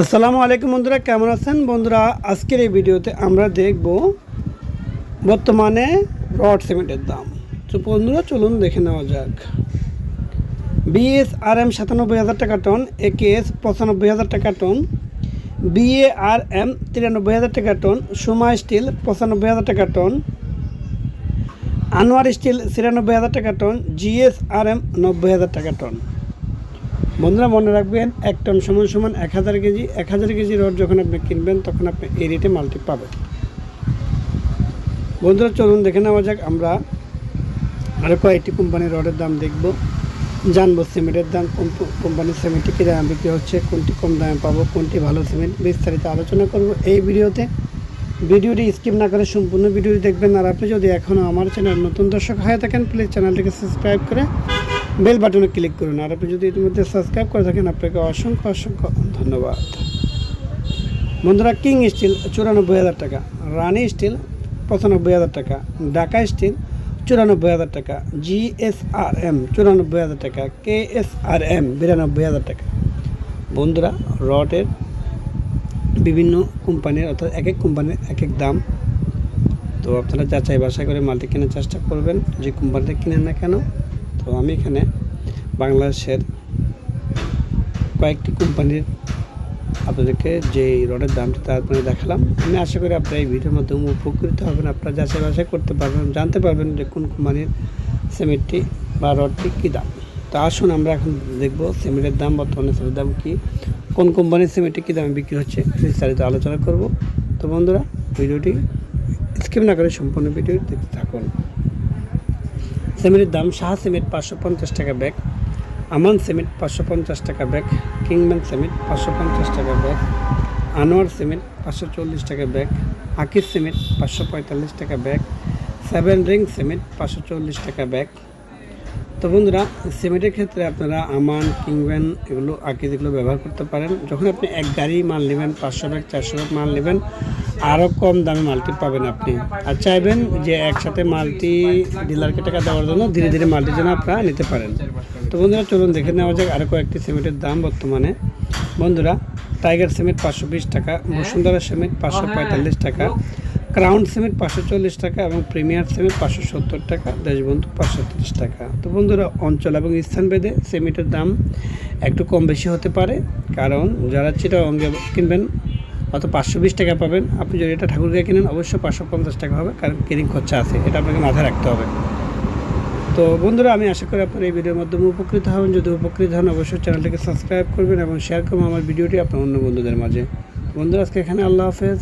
আসসালামু আলাইকুম বন্ধুরা, কেমন আছেন? বন্ধুরা, আজকের এই ভিডিওতে আমরা দেখব বর্তমানে রড সিমেন্টের দাম। তো বন্ধুরা, চলুন দেখে নেওয়া যাক। বিএস আর এম সাতানব্বই হাজার টাকা টন একেএস পঁচানব্বই হাজার টাকা টন বিএ আর এম তিরানব্বই হাজার টাকা টন, সুমা স্টিল পঁচানব্বই হাজার টাকা টন, আনোয়ার স্টিল ছিয়ানব্বই হাজার টাকা টন জিএস আর এম নব্বই হাজার টাকা টন। বন্ধুরা, মনে রাখবেন, এক টন সমান সমান এক হাজার কেজি, এক হাজার কেজি রড যখন আপনি কিনবেন, তখন আপনি এই রেটে মালটি পাবেন। বন্ধুরা, চলুন দেখে নেওয়া যাক, আমরা আরও কয়েকটি কোম্পানির রডের দাম দেখব। জানব সিমেন্টের দাম, কোন কোম্পানির সিমেন্টটি কী দামে বিক্রি হচ্ছে, কোনটি কম দামে পাবো, কোনটি ভালো সিমেন্ট, বিস্তারিত আলোচনা করব এই ভিডিওতে। ভিডিওটি স্কিপ না করে সম্পূর্ণ ভিডিওটি দেখবেন, আর আপনি যদি এখনও আমার চ্যানেল নতুন দর্শক হয়ে থাকেন প্লিজ চ্যানেলটিকে সাবস্ক্রাইব করে বেল বাটনে ক্লিক করুন। আর আপনি যদি ইতিমধ্যে সাবস্ক্রাইব করে থাকেন, আপনাকে অসংখ্য অসংখ্য ধন্যবাদ। বন্ধুরা কিং স্টিল চুরানব্বই হাজার টাকা রানি স্টিল পঁচানব্বই হাজার টাকা ঢাকা স্টিল চুরানব্বই হাজার টাকা জিএসআর এম চুরানব্বই হাজার টাকা কে এস আর এম বিরানব্বই হাজার টাকা। বন্ধুরা রটের বিভিন্ন কোম্পানির, অর্থাৎ এক এক কোম্পানির এক এক দাম। তো আপনারা যাচাই বাছাই করে মালটি কেনার চেষ্টা করবেন, যে কোম্পানিতে কিনেন না কেন। তো আমি এখানে বাংলাদেশের কয়েকটি কোম্পানির আপনাদেরকে যে রডের দামটি তা আপনাদের দেখালাম। আমি আশা করি আপনারা এই ভিডিওর মাধ্যমে উপকৃত হবেন, আপনারা যাচাই বাছাই করতে পারবেন, জানতে পারবেন যে কোন কোম্পানির সিমেন্টটি বা রডটি কী দাম। তো আসুন আমরা এখন দেখব সিমেন্টের দাম, বর্তমানে সিমেন্টের দাম কী, কোন কোম্পানির সিমেন্টটি কী দামে বিক্রি হচ্ছে বিস্তারিত আলোচনা করব। তো বন্ধুরা, ভিডিওটি স্কিপ না করে সম্পূর্ণ ভিডিও দেখতে থাকুন। সিমেন্টের দাম শাহ সিমেন্ট পাঁচশো পঞ্চাশ টাকা ব্যাগ, আমান সিমেন্ট পাঁচশো পঞ্চাশ টাকা ব্যাগ, কিংম্যান সিমেন্ট পাঁচশো পঞ্চাশ টাকা ব্যাগ, আনোয়ার সিমেন্ট পাঁচশো চল্লিশ টাকা ব্যাগ, আকিস সিমেন্ট পাঁচশো পঁয়তাল্লিশ টাকা ব্যাগ, সেভেন রিং সিমেন্ট পাঁচশো চল্লিশ টাকা ব্যাগ। তো বন্ধুরা সিমেন্টের ক্ষেত্রে আপনারা আমান, কিংম্যান এগুলো আকিস এগুলো ব্যবহার করতে পারেন। যখন আপনি এক গাড়ি মাল নেবেন, পাঁচশো ব্যাগ, চারশো ব্যাগ মাল নেবেন আরও কম দামে মালটি পাবেন আপনি। আর চাইবেন যে একসাথে মালটি ডিলারকে টাকা দেওয়ার জন্য ধীরে ধীরে মালটি যেন আপনারা নিতে পারেন। তো বন্ধুরা, চলুন দেখে নেওয়া যাক আরও কয়েকটি সিমেন্টের দাম বর্তমানে। বন্ধুরা, টাইগার সিমেন্ট পাঁচশো বিশ টাকা, বসুন্ধরা সিমেন্ট পাঁচশো পঁয়তাল্লিশ টাকা, ক্রাউন সিমেন্ট পাঁচশো চল্লিশ টাকা এবং প্রিমিয়ার সিমেন্ট পাঁচশো সত্তর টাকা, দেশবন্ধু পাঁচশো তিরিশ টাকা। তো বন্ধুরা, অঞ্চল এবং স্থান ভেদে সিমেন্টের দাম একটু কম বেশি হতে পারে। কারণ যারা চিটাগঙ্গে কিনবেন অত পাঁচশো বিশ টাকা পাবেন। আপনি যদি এটা ঠাকুরকে কিনেন, অবশ্যই পাঁচশো পঞ্চাশ টাকা হবে, কারণ কেরিং খরচা আছে। এটা আপনাকে মাথায় রাখতে হবে। তো বন্ধুরা, আমি আশা করি আপনারা এই ভিডিওর মাধ্যমে উপকৃত হবেন। যদি উপকৃত হন, অবশ্যই চ্যানেলটিকে সাবস্ক্রাইব করবেন এবং শেয়ার করবেন আমার ভিডিওটি আপনার অন্য বন্ধুদের মাঝে। বন্ধুরা, আজকে এখানে আল্লাহ হাফেজ।